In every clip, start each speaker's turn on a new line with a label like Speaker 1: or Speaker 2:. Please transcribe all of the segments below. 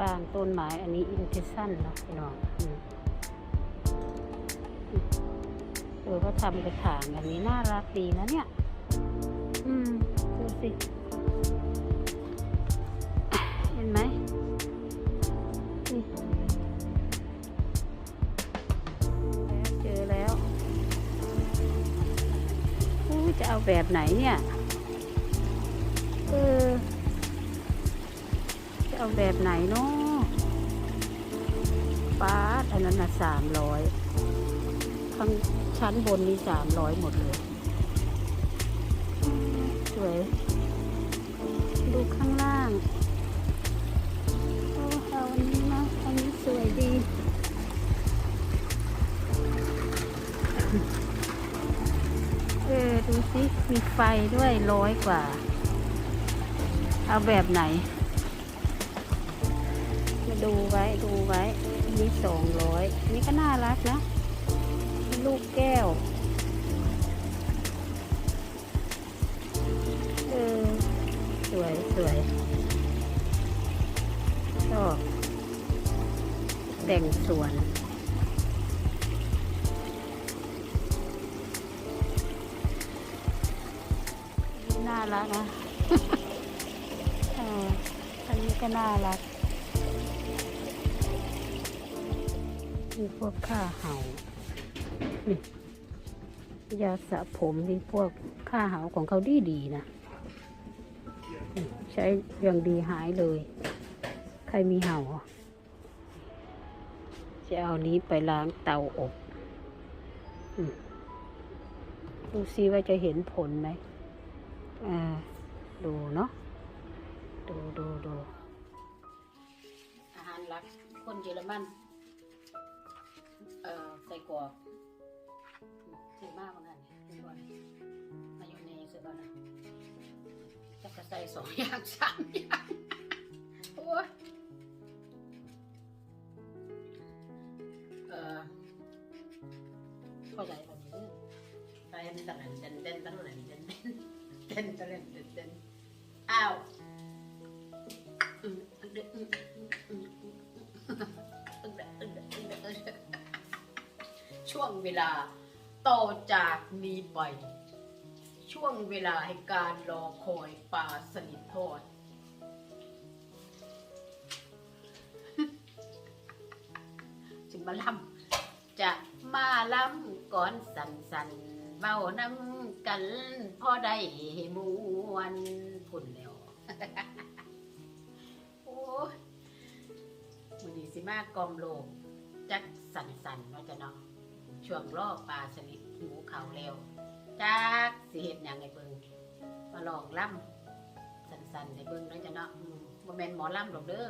Speaker 1: วางต้นไม้อันนี้อินเทชันเนาะพี่น้องเออก็ทำกระถางอันนี้น่ารักดีนะเนี่ย อืมดูสิ เห็นไหมนี่เจอแล้วอู้จะเอาแบบไหนเนี่ย เอาแบบไหนเนาะป้าอันนั้นน่ะสามร้อยข้างชั้นบนนี่สามร้อยหมดเลย สวย ดูข้างล่างโอ้เอาอันนี้นะอันนี้สวยดีเออ ดูสิ มีไฟด้วยร้อยกว่า เอาแบบไหน ดูไว้ดูไว้อันนี้สองร้อยนี่ก็น่ารักนะ ลูกแก้ว เออ สวยสวยชอบแต่งสวนน่ารักนะ เอออันนี้ก็น่ารัก มีพวกข้าเห่านี่ยาสระผมนี่พวกข้าเห่าของเขาดีดีนะ ใช้อย่างดีหายเลย ใครมีเห่า จะเอานี้ไปล้างเตาอบดูซิว่าจะเห็นผลไหมอ่า ดูเนาะ ดูดูดูอาหารหลักคนเยอรมัน กรอกถือมากกว่านั้นถือก่อนมายองเนสก่อนนะจะกระใส่สองอย่างสามอย่างโอ้ยเอ่อเข้าใจแบบนี้ไปมันตะลันเต้นเต้นตะลันเต้นเต้นเต้นตะลันเต้นเต้นอ้าวอืมอืมอื ช่วงเวลาต่อจากนี้ไป ช่วงเวลาให้การรอคอยปลาสลิดทอดจึงมาล่ำจะมาล่ำก่อนสันสันเบาน้ำกันพอได้มวนพุ่นแล้วโอ้ยมันนี้สิมากกอมโลกจักสันสันๆเนาะจะเนาะ ช่วงรอบปลาสลิดหิวเขาวแล้วจักสิเห็ดหยังไงเบิ่งมาลองล่ำสันสันๆในเบิ่งเนาะจะเนาะมบ่แม่นหมอล่ำหรอกเด้อ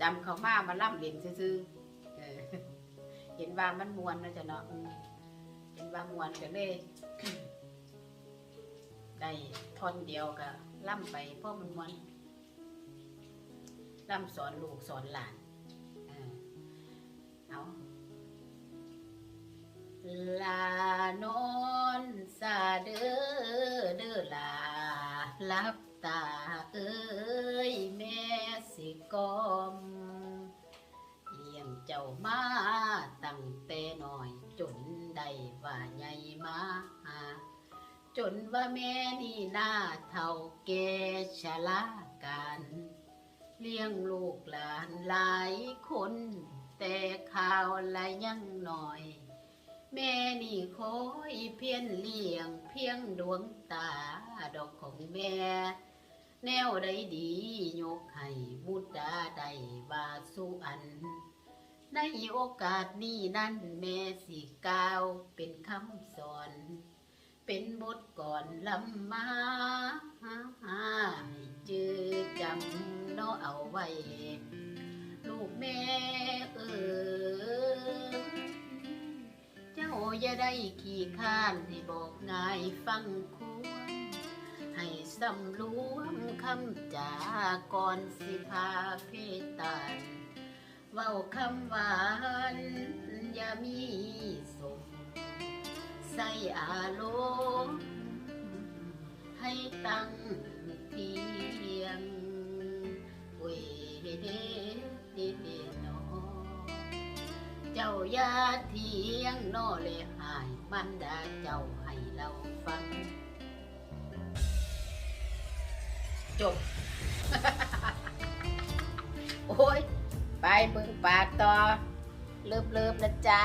Speaker 1: จำเขามามาล่ำเล่นซื่อๆเห็นว่ามันมวนเนาะจะเนาะเห็นว่ามวนก็เลยได้ทอนเดียวก็ล่ำไปเพราะมันมวนล่ำสอนลูกสอนหลาน ลานอนซาเด้อเด้อลาลับตาเอ้ยแม่สิกอมเลี้ยงเจ้ามาตั้งแต่น้อยจนได้ว่าใหญ่มาจนว่าแม่นี่หน้าเท่าแก่ชราการเลี้ยงลูกหลานหลายคน แต่ข่าวละยังหน่อย แม่นี่คอยเพียนเลี้ยงเพียงดวงตาดอกของแม่ แนวใดดียกให้บุตรดาได้บาสุอัน ในโอกาสนี้นั้นแม่สิกาวเป็นคำสอน เป็นบทก่อนลำมาให้จือจำเนาะเอาไว้ ลูกแม่เออ เจ้าอย่าได้ขี้ข้านให้บอกง่ายฟังควรให้สำรวมคำจาก่อนสิพาเพตานเว้าคำหวานอย่ามีสมใส่อารมณ์ให้ตั้งเทียงเวน อย่าเทียงโนเลยหายมันดาเจ้าให้เราฟัง จบ โอ้ย ไปเบิ่งป่าต่อเลิบเลิบๆนะจ๊ะ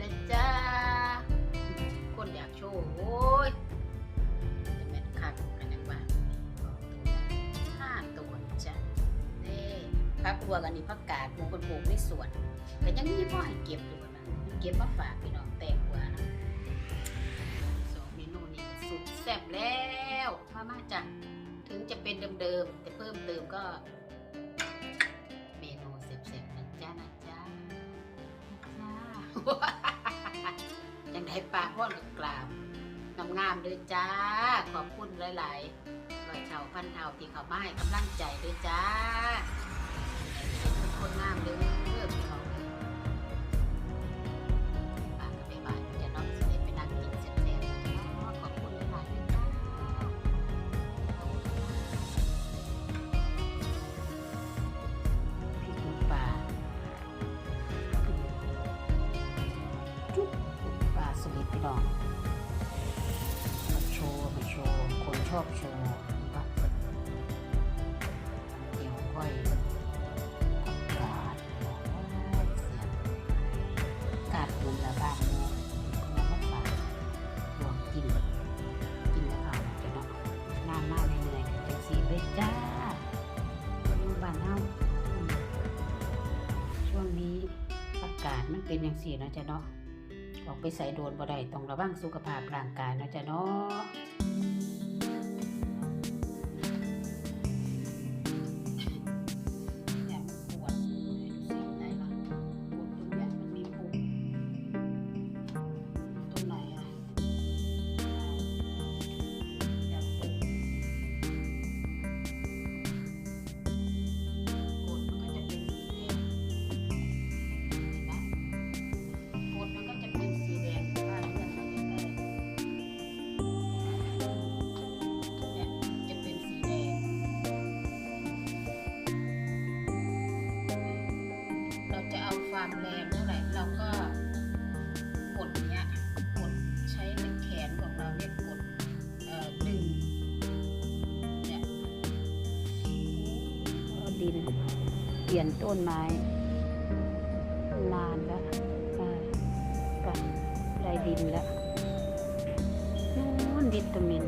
Speaker 1: นะจ๊ะคนอยากโชว์โอ้ยจะแม่นคักกันยังบ้างตัวห้าตัวจ้ะเน่พักบัวกันนี่พักกาดมูคนปลูกในสวนก็ยังมีพ่อให้เก็บอยู่นะเก็บมาฝากพี่น้องแตงบัวนะสองเมนูนี้สุดแซ่บแล้วมามาจ้ะถึงจะเป็นเดิมๆแต่เพิ่มเติมก็เมนูแซ่บๆนะจ๊ะนะจ๊ะจ๊ะ ให้ปากพ่อนกับกราบงามๆเลยจ้า ขอบคุณหลายๆรอยเท่าพันเท่าที่เขามาให้กำลังใจด้วยจ้า คนงามเลยเพื่อ ชอบโชว์ปะเดี๋ยวค่อยผักกาดโอ้ยเสียกาดบุญละบ้านเนาะเพื่อมาฝากรวมกิน กินแล้วจะเนาะงานมากเหนื่อยๆจังสีเลยจ้าอยู่บ้านเฮาอืมช่วงนี้อากาศมันเป็นอย่างสีเนาะจ้ะเนาะออกไปใส่โดนบ่ได้ต้องระวังสุขภาพร่างกายเนาะจ๊ะเนาะ น เป
Speaker 2: ลี่ยนต้นไม้ นานแล้วได้ดินแล้วนู่นวิตามิน